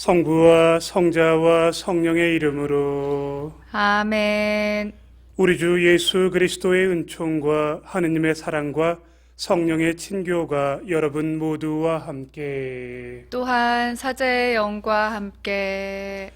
성부와 성자와 성령의 이름으로 아멘. 우리 주 예수 그리스도의 은총과 하느님의 사랑과 성령의 친교가 여러분 모두와 함께 또한 사제의 영과 함께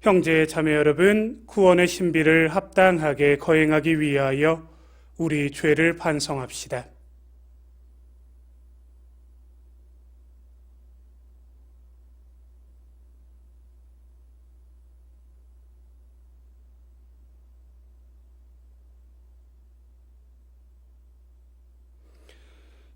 형제 자매 여러분 구원의 신비를 합당하게 거행하기 위하여 우리 죄를 반성합시다.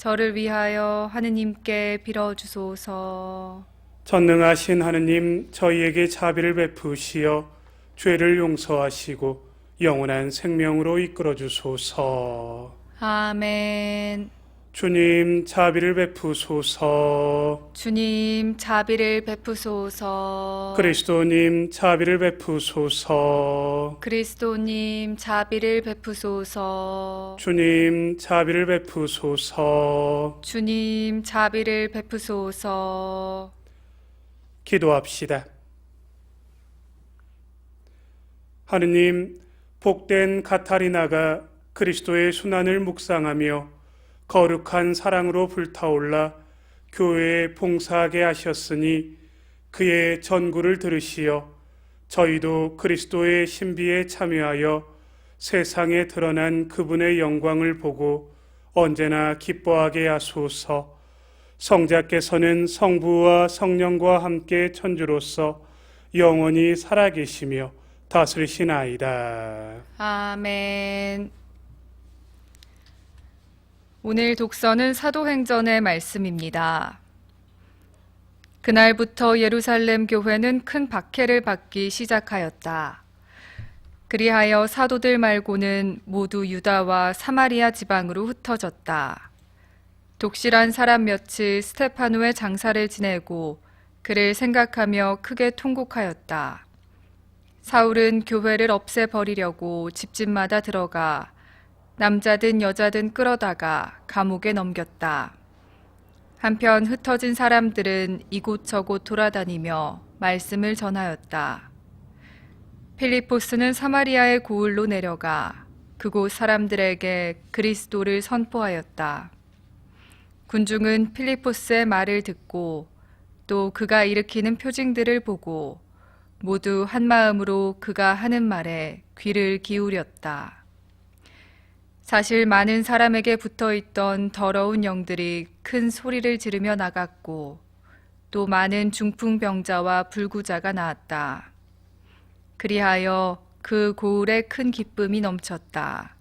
저를 위하여 하느님께 빌어주소서. 전능하신 하느님 저희에게 자비를 베푸시어 죄를 용서하시고 영원한 생명으로 이끌어 주소서. 아멘. 주님 자비를 베푸소서. 주님 자비를 베푸소서. 그리스도님 자비를 베푸소서. 그리스도님 자비를 베푸소서. 주님 자비를 베푸소서. 주님 자비를 베푸소서. 기도합시다. 하느님, 복된 카타리나가 그리스도의 순환을 묵상하며 거룩한 사랑으로 불타올라 교회에 봉사하게 하셨으니 그의 전구를 들으시어 저희도 그리스도의 신비에 참여하여 세상에 드러난 그분의 영광을 보고 언제나 기뻐하게 하소서. 성자께서는 성부와 성령과 함께 천주로서 영원히 살아계시며 다스리시나이다. 아멘. 오늘 독서는 사도행전의 말씀입니다. 그날부터 예루살렘 교회는 큰 박해를 받기 시작하였다. 그리하여 사도들 말고는 모두 유다와 사마리아 지방으로 흩어졌다. 독실한 사람 몇이 스테파노의 장사를 지내고 그를 생각하며 크게 통곡하였다. 사울은 교회를 없애버리려고 집집마다 들어가 남자든 여자든 끌어다가 감옥에 넘겼다. 한편 흩어진 사람들은 이곳저곳 돌아다니며 말씀을 전하였다. 필리포스는 사마리아의 고을로 내려가 그곳 사람들에게 그리스도를 선포하였다. 군중은 필리포스의 말을 듣고 또 그가 일으키는 표징들을 보고 모두 한 마음으로 그가 하는 말에 귀를 기울였다. 사실 많은 사람에게 붙어 있던 더러운 영들이 큰 소리를 지르며 나갔고 또 많은 중풍병자와 불구자가 나왔다. 그리하여 그 고을에 큰 기쁨이 넘쳤다.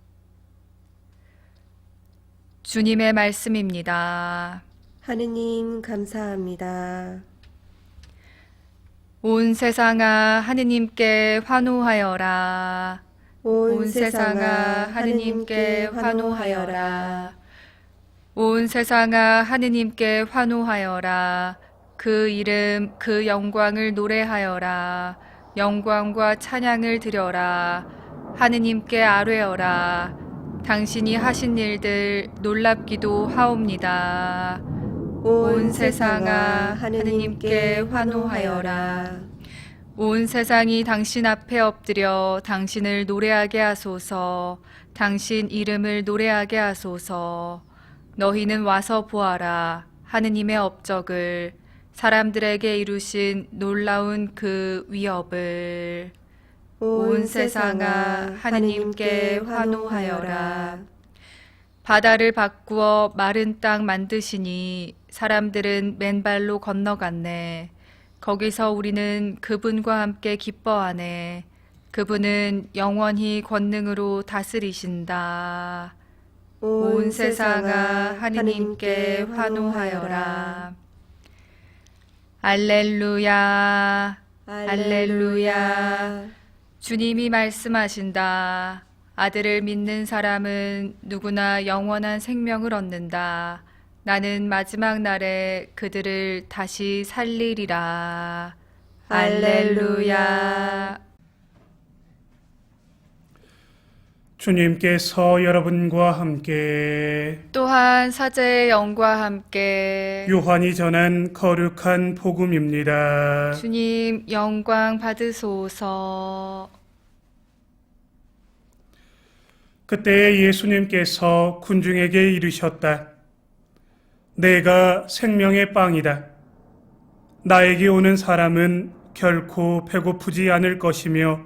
주님의 말씀입니다. 하느님 감사합니다. 온 세상아 하느님께 환호하여라. 온 세상아 하느님께 환호하여라. 온 세상아 하느님께 환호하여라. 그 이름 그 영광을 노래하여라. 영광과 찬양을 드려라. 하느님께 아뢰어라. 당신이 하신 일들 놀랍기도 하옵니다. 온 세상아 하느님께 환호하여라. 온 세상이 당신 앞에 엎드려 당신을 노래하게 하소서. 당신 이름을 노래하게 하소서. 너희는 와서 보아라. 하느님의 업적을 사람들에게 이루신 놀라운 그 위업을 온 세상아 하느님께 환호하여라. 바다를 바꾸어 마른 땅 만드시니 사람들은 맨발로 건너갔네. 거기서 우리는 그분과 함께 기뻐하네. 그분은 영원히 권능으로 다스리신다. 온 세상아 하느님께 환호하여라. 알렐루야. 할렐루야. 주님이 말씀하신다. 아들을 믿는 사람은 누구나 영원한 생명을 얻는다. 나는 마지막 날에 그들을 다시 살리리라. 할렐루야. 주님께서 여러분과 함께 또한 사제의 영과 함께 요한이 전한 거룩한 복음입니다. 주님 영광 받으소서. 그때 예수님께서 군중에게 이르셨다. 내가 생명의 빵이다. 나에게 오는 사람은 결코 배고프지 않을 것이며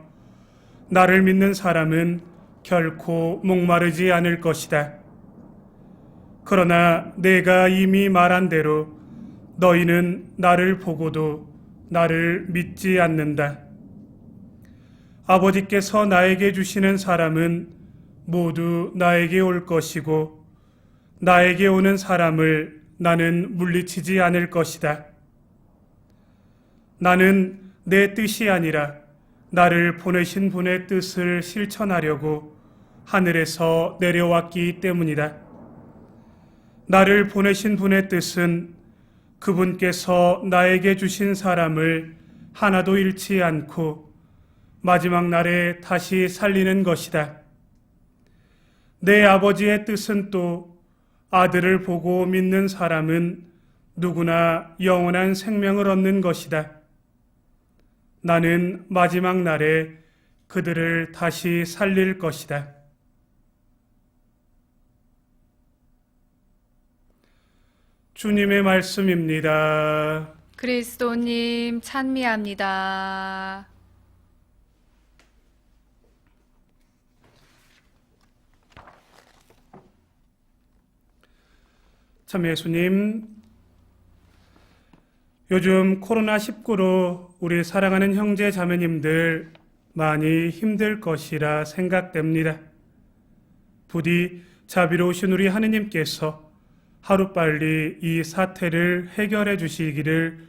나를 믿는 사람은 결코 목마르지 않을 것이다. 그러나 내가 이미 말한 대로 너희는 나를 보고도 나를 믿지 않는다. 아버지께서 나에게 주시는 사람은 모두 나에게 올 것이고 나에게 오는 사람을 나는 물리치지 않을 것이다. 나는 내 뜻이 아니라 나를 보내신 분의 뜻을 실천하려고 하늘에서 내려왔기 때문이다. 나를 보내신 분의 뜻은 그분께서 나에게 주신 사람을 하나도 잃지 않고 마지막 날에 다시 살리는 것이다. 내 아버지의 뜻은 또 아들을 보고 믿는 사람은 누구나 영원한 생명을 얻는 것이다. 나는 마지막 날에 그들을 다시 살릴 것이다. 주님의 말씀입니다. 그리스도님 찬미합니다. 참 예수님, 요즘 코로나19로 우리 사랑하는 형제 자매님들 많이 힘들 것이라 생각됩니다. 부디 자비로우신 우리 하느님께서 하루빨리 이 사태를 해결해 주시기를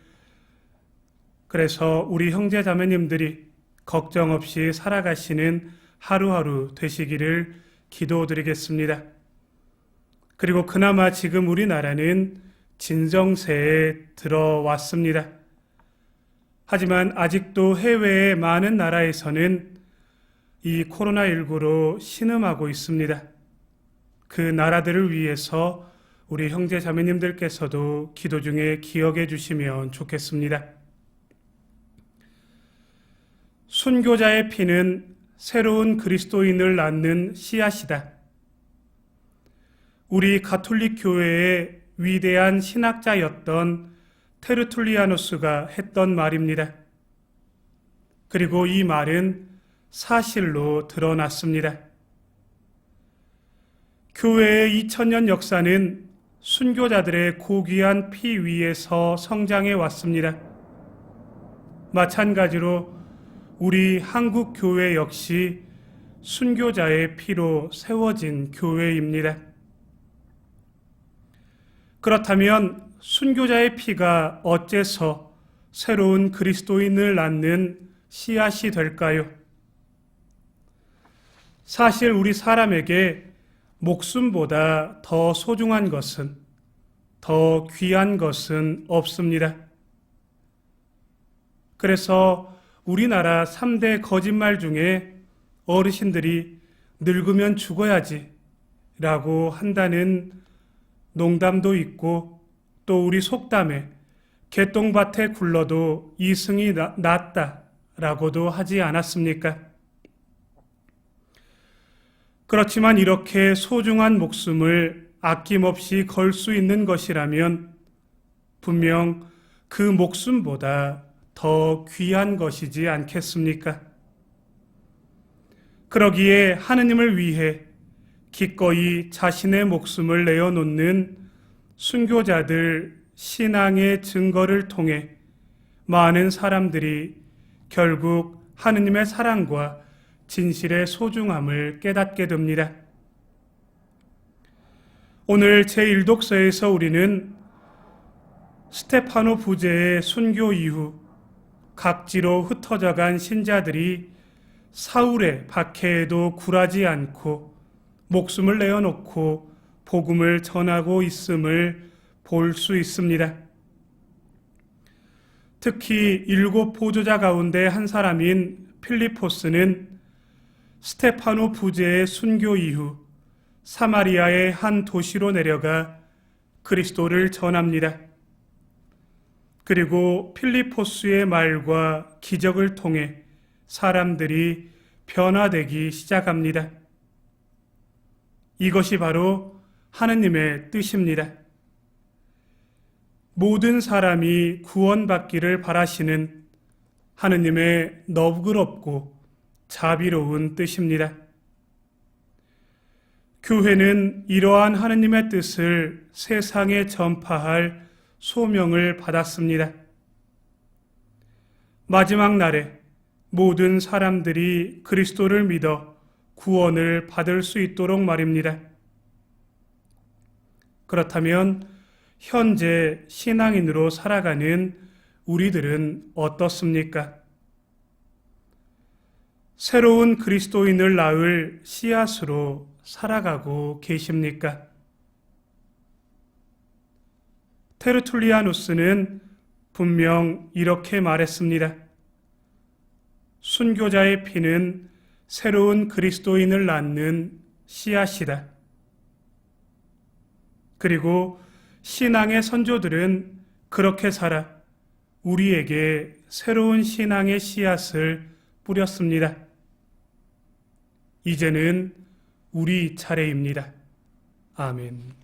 그래서 우리 형제 자매님들이 걱정 없이 살아가시는 하루하루 되시기를 기도드리겠습니다. 그리고 그나마 지금 우리나라는 진정세에 들어왔습니다. 하지만 아직도 해외의 많은 나라에서는 이 코로나19로 신음하고 있습니다. 그 나라들을 위해서 우리 형제 자매님들께서도 기도 중에 기억해 주시면 좋겠습니다. 순교자의 피는 새로운 그리스도인을 낳는 씨앗이다. 우리 가톨릭 교회의 위대한 신학자였던 테르툴리아누스가 했던 말입니다. 그리고 이 말은 사실로 드러났습니다. 교회의 2000년 역사는 순교자들의 고귀한 피 위에서 성장해 왔습니다. 마찬가지로 우리 한국 교회 역시 순교자의 피로 세워진 교회입니다. 그렇다면 순교자의 피가 어째서 새로운 그리스도인을 낳는 씨앗이 될까요? 사실 우리 사람에게 목숨보다 더 소중한 것은, 더 귀한 것은 없습니다. 그래서 우리나라 3대 거짓말 중에 어르신들이 늙으면 죽어야지 라고 한다는 농담도 있고 또 우리 속담에 개똥밭에 굴러도 이승이 나- 낫다 라고도 하지 않았습니까? 그렇지만 이렇게 소중한 목숨을 아낌없이 걸 수 있는 것이라면 분명 그 목숨보다 더 귀한 것이지 않겠습니까? 그러기에 하느님을 위해 기꺼이 자신의 목숨을 내어놓는 순교자들 신앙의 증거를 통해 많은 사람들이 결국 하느님의 사랑과 진실의 소중함을 깨닫게 됩니다. 오늘 제1독서에서 우리는 스테파노 부제의 순교 이후 각지로 흩어져간 신자들이 사울의 박해에도 굴하지 않고 목숨을 내어놓고 복음을 전하고 있음을 볼 수 있습니다. 특히 일곱 보조자 가운데 한 사람인 필리포스는 스테파노 부제의 순교 이후 사마리아의 한 도시로 내려가 그리스도를 전합니다. 그리고 필리포스의 말과 기적을 통해 사람들이 변화되기 시작합니다. 이것이 바로 하느님의 뜻입니다. 모든 사람이 구원받기를 바라시는 하느님의 너그럽고 자비로운 뜻입니다. 교회는 이러한 하느님의 뜻을 세상에 전파할 소명을 받았습니다. 마지막 날에 모든 사람들이 그리스도를 믿어 구원을 받을 수 있도록 말입니다. 그렇다면 현재 신앙인으로 살아가는 우리들은 어떻습니까? 새로운 그리스도인을 낳을 씨앗으로 살아가고 계십니까? 테르툴리아누스는 분명 이렇게 말했습니다. 순교자의 피는 새로운 그리스도인을 낳는 씨앗이다. 그리고 신앙의 선조들은 그렇게 살아 우리에게 새로운 신앙의 씨앗을 뿌렸습니다. 이제는 우리 차례입니다. 아멘.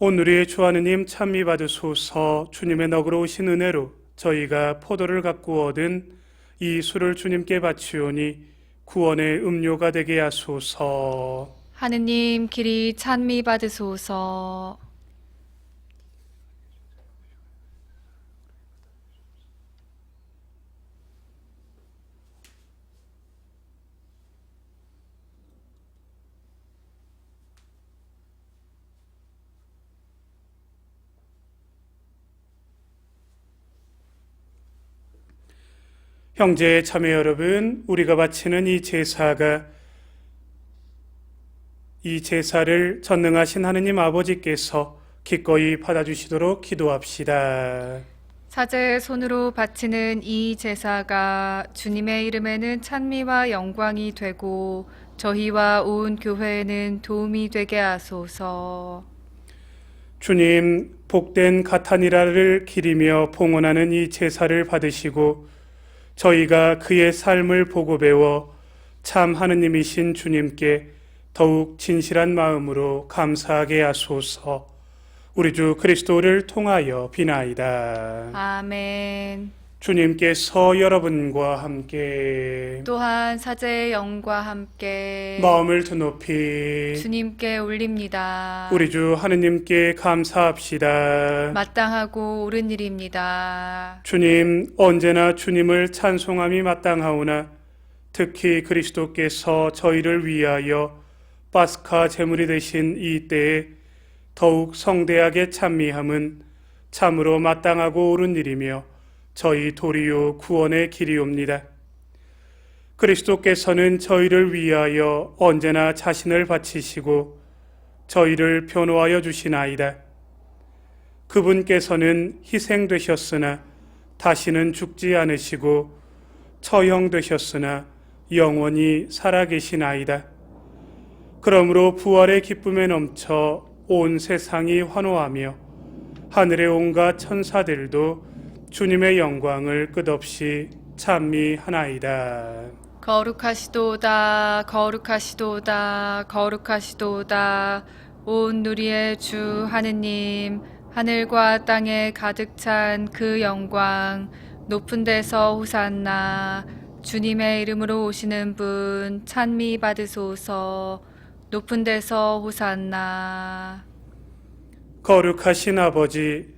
오늘의 주 하느님 찬미 받으소서 주님의 너그러우신 은혜로 저희가 포도를 갖고 얻은 이 술을 주님께 바치오니 구원의 음료가 되게 하소서. 하느님 길이 찬미 받으소서. 형제 자매 여러분, 우리가 바치는 이 제사가 이 제사를 전능하신 하느님 아버지께서 기꺼이 받아주시도록 기도합시다. 사제의 손으로 바치는 이 제사가 주님의 이름에는 찬미와 영광이 되고 저희와 온 교회에는 도움이 되게 하소서. 주님, 복된 가타니라를 기리며 봉헌하는 이 제사를 받으시고 저희가 그의 삶을 보고 배워 참 하느님이신 주님께 더욱 진실한 마음으로 감사하게 하소서. 우리 주 그리스도를 통하여 비나이다. 아멘. 주님께서 여러분과 함께 또한 사제의 영과 함께 마음을 드높이 주님께 올립니다. 우리 주 하느님께 감사합시다. 마땅하고 옳은 일입니다. 주님, 언제나 주님을 찬송함이 마땅하오나 특히 그리스도께서 저희를 위하여 파스카 제물이 되신 이 때에 더욱 성대하게 찬미함은 참으로 마땅하고 옳은 일이며 저희 도리요 구원의 길이옵니다. 그리스도께서는 저희를 위하여 언제나 자신을 바치시고 저희를 변호하여 주시나이다. 그분께서는 희생되셨으나 다시는 죽지 않으시고 처형되셨으나 영원히 살아계시나이다. 그러므로 부활의 기쁨에 넘쳐 온 세상이 환호하며 하늘의 온갖 천사들도 주님의 영광을 끝없이 찬미하나이다. 거룩하시도다, 거룩하시도다, 거룩하시도다. 온 누리의 주 하느님, 하늘과 땅에 가득 찬 그 영광, 높은 데서 호산나. 주님의 이름으로 오시는 분 찬미 받으소서. 높은 데서 호산나. 거룩하신 아버지,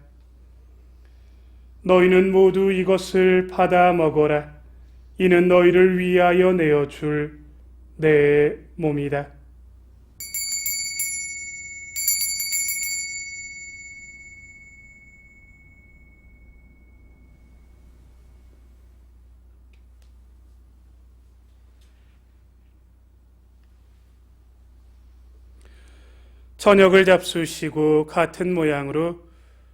너희는 모두 이것을 받아 먹어라. 이는 너희를 위하여 내어 줄 내 몸이다. 저녁을 잡수시고 같은 모양으로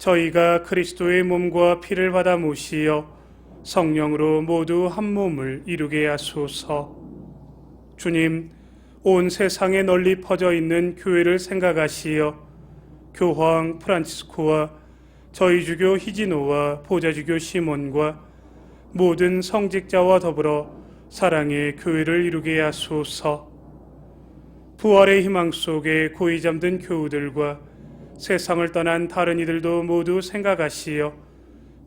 저희가 그리스도의 몸과 피를 받아 모시어 성령으로 모두 한 몸을 이루게 하소서. 주님, 온 세상에 널리 퍼져 있는 교회를 생각하시어 교황 프란치스코와 저희 주교 히지노와 보좌주교 시몬과 모든 성직자와 더불어 사랑의 교회를 이루게 하소서. 부활의 희망 속에 고이 잠든 교우들과 세상을 떠난 다른 이들도 모두 생각하시어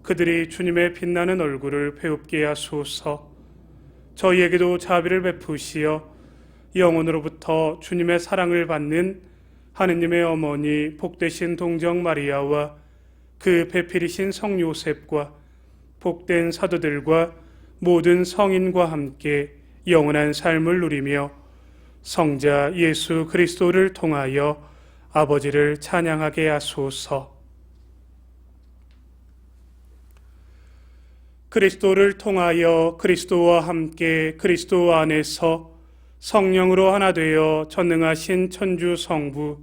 그들이 주님의 빛나는 얼굴을 배웁게 하소서. 저희에게도 자비를 베푸시어 영혼으로부터 주님의 사랑을 받는 하느님의 어머니 복되신 동정 마리아와 그 배필이신 성 요셉과 복된 사도들과 모든 성인과 함께 영원한 삶을 누리며 성자 예수 그리스도를 통하여 아버지를 찬양하게 하소서. 그리스도를 통하여 그리스도와 함께 그리스도 안에서 성령으로 하나 되어 전능하신 천주 성부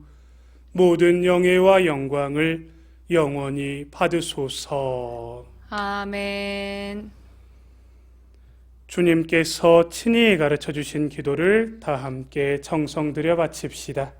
모든 영예와 영광을 영원히 받으소서. 아멘. 주님께서 친히 가르쳐 주신 기도를 다 함께 정성 들여 바칩시다.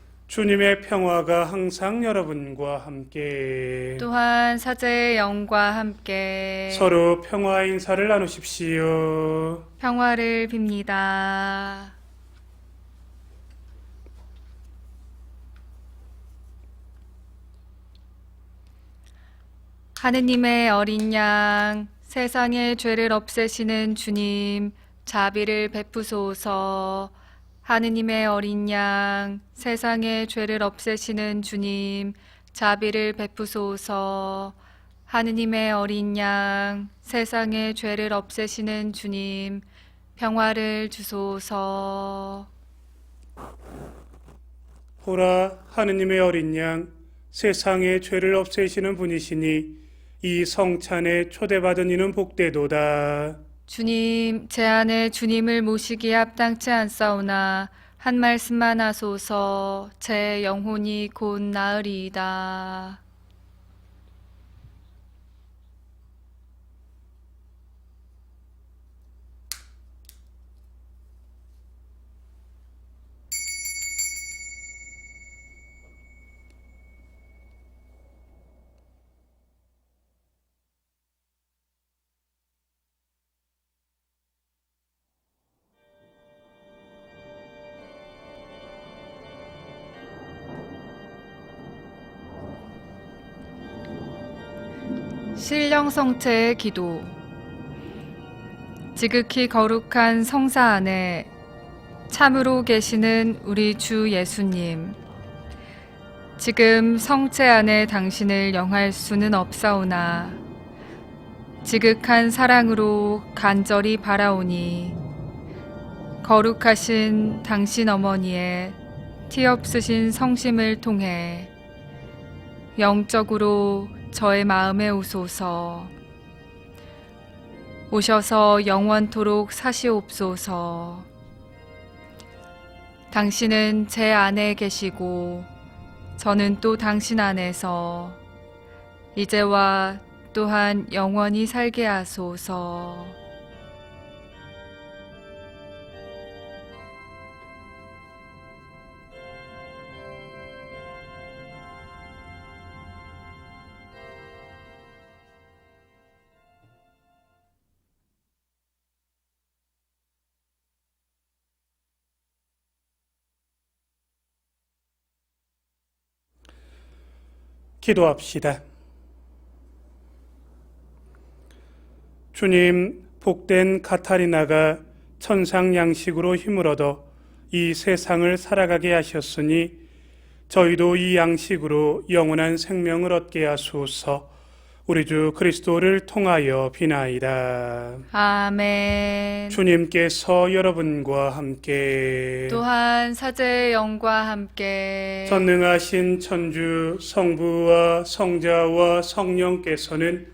주님의 평화가 항상 여러분과 함께 또한 사제의 영과 함께 서로 평화 인사를 나누십시오. 평화를 빕니다. 하느님의 어린 양, 세상의 죄를 없애시는 주님, 자비를 베푸소서. 하느님의 어린 양, 세상의 죄를 없애시는 주님, 자비를 베푸소서. 하느님의 어린 양, 세상의 죄를 없애시는 주님, 평화를 주소서. 보라 하느님의 어린 양 세상의 죄를 없애시는 분이시니 이 성찬에 초대받은 이는 복되도다. 주님, 제 안에 주님을 모시기에 합당치 않사오나 한 말씀만 하소서 제 영혼이 곧 나으리이다. 신령성체의 기도. 지극히 거룩한 성사 안에 참으로 계시는 우리 주 예수님 지금 성체 안에 당신을 영할 수는 없사오나 지극한 사랑으로 간절히 바라오니 거룩하신 당신 어머니의 티 없으신 성심을 통해 영적으로 저의 마음에 오소서. 오셔서 영원토록 사시옵소서. 당신은 제 안에 계시고, 저는 또 당신 안에서, 이제와 또한 영원히 살게 하소서. 기도합시다. 주님, 복된 카타리나가 천상 양식으로 힘을 얻어 이 세상을 살아가게 하셨으니 저희도 이 양식으로 영원한 생명을 얻게 하소서. 우리 주 그리스도를 통하여 비나이다. 아멘. 주님께서 여러분과 함께 또한 사제의 영과 함께 전능하신 천주 성부와 성자와 성령께서는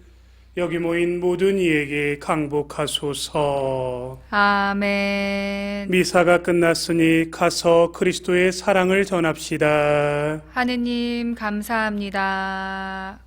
여기 모인 모든 이에게 강복하소서. 아멘. 미사가 끝났으니 가서 그리스도의 사랑을 전합시다. 하느님 감사합니다.